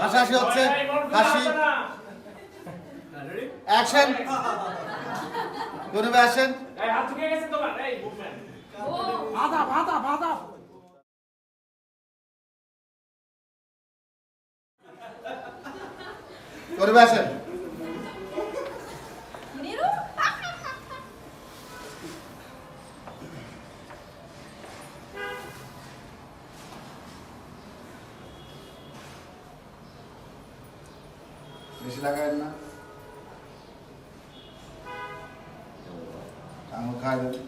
হাসাহাসি হচ্ছে? হাসি? অ্যাকশন বাধা বাধা করবে অ্যাকশন বেশি লাগায় না। আঙুল খায় দেবে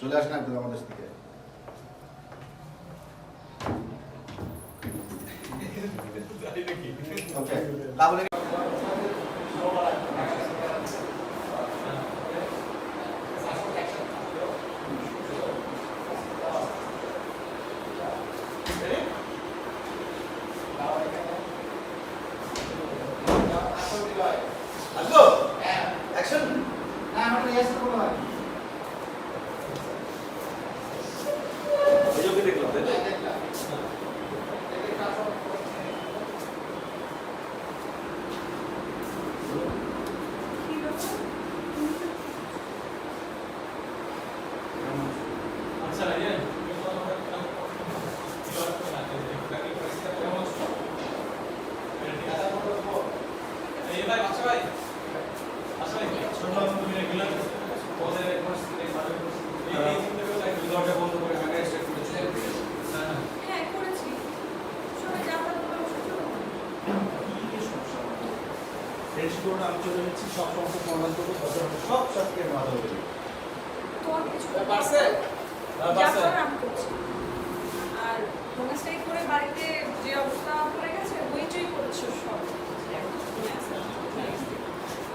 চলে আসেন একদম আমাদের থেকে ওকে তাহলে আসব অ্যাকশন না আমরা ইয়েস করব না ওই দেখলাম তাই তো? আচ্ছা ইয়ে এই ভাই বাচ্চা ভাই আচ্ছা ভাই শুনলাম তুমি রেগুলার পদের পরিস্থিতি সার্ভে পরিস্থিতি এই এই চিন্তা করে তাই দরজা বন্ধ করে ঢাকা স্টেট করেছে হ্যাঁ হ্যাঁ করেছি সবাই যাতায়াত করে অসুস্থ ফ্রেন্ডশিপ আমি চলে যাচ্ছি সব সমস্যা সমাধান করব সব সবকে মাথা ধরে তোর কিছু পারছে যা করার আমি করছি। আর হোমস্টেই করে বাড়িতে যে অবস্থা পড়ে গেছে ওইটাই করছ সব।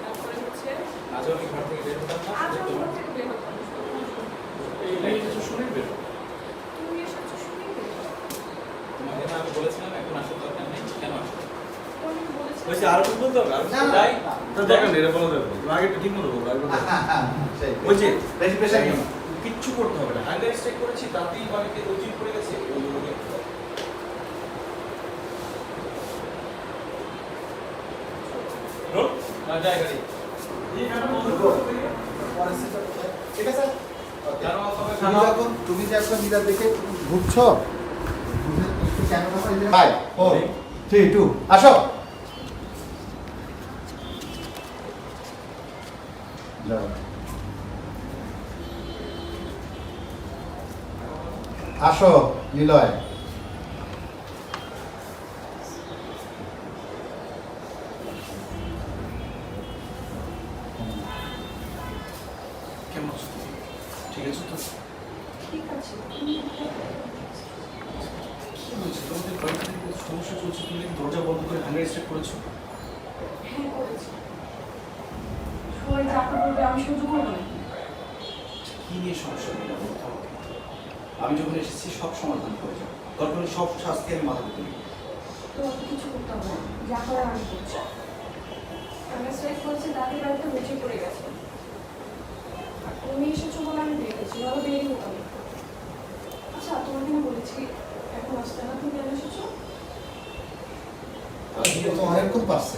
তারপরে হচ্ছে আজ আমি ঘর থেকে বের হতাম না। আজ ঘর থেকে বের হতাম। এই কিছু শুনে বের তুমি এসেছ শুনেই বের তোমাকে না আমি বলেছিলাম এখন আসার দরকার নেই কেন আসো কোন বলেছে বলছি আরও কিছু বলতে হবে না, না, যাই দেখেন এটা বলা যাবে আগে একটু ঠিক মতো বলব আগে বলব। সেই। যে বেশি কিচ্ছু করতে হবে না। করেছি তাতেই পড়ে গেছে তুমি যখন দেখে ঘুরছো? ও থ্রি টু আসো। আসো নিলয়। কেমন আছো ঠিক আছে তো? ঠিক আছে কি হয়েছে? তোমাদের বাড়িতে সমস্যা চলছে? তুমি দরজা বন্ধ করে হাঙ্গার স্টার্ট করেছ? হ্যাঁ করেছি। সবাই যা করবে আমি সহ্য করব না। কি নিয়ে সমস্যা? নেই বলতে আমি যখন এসেছি সব সমাধান করে যাব দরকার সব শাস্তি আমি মাথা তুলি তো কিছু করতে হবে না। যা করার আমি করছি। আমরা স্ট্রাইক করেছি দাদি বাড়িতে বেঁচে পড়ে গেছে। আর তুমি এসেছ বলে আমি দেখেছি আরও দেরি হতাম আচ্ছা তোমাকে না বলেছি এখন আসতে না তুমি কেন এসেছ অনেকক্ষণ পারছে।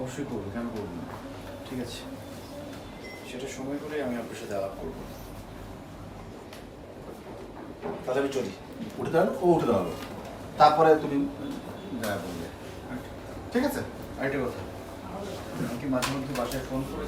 অবশ্যই করব কেন করব না? ঠিক আছে। সেটা সময় করে আমি আপনার সাথে আলাপ করব। তাহলে আমি চলি। উঠে দাঁড়াল ও উঠে দাঁড়াল। তারপরে তুমি যা করবে ঠিক আছে? আরেকটা কথা। আমি কি মাঝে মধ্যে বাসায় ফোন করে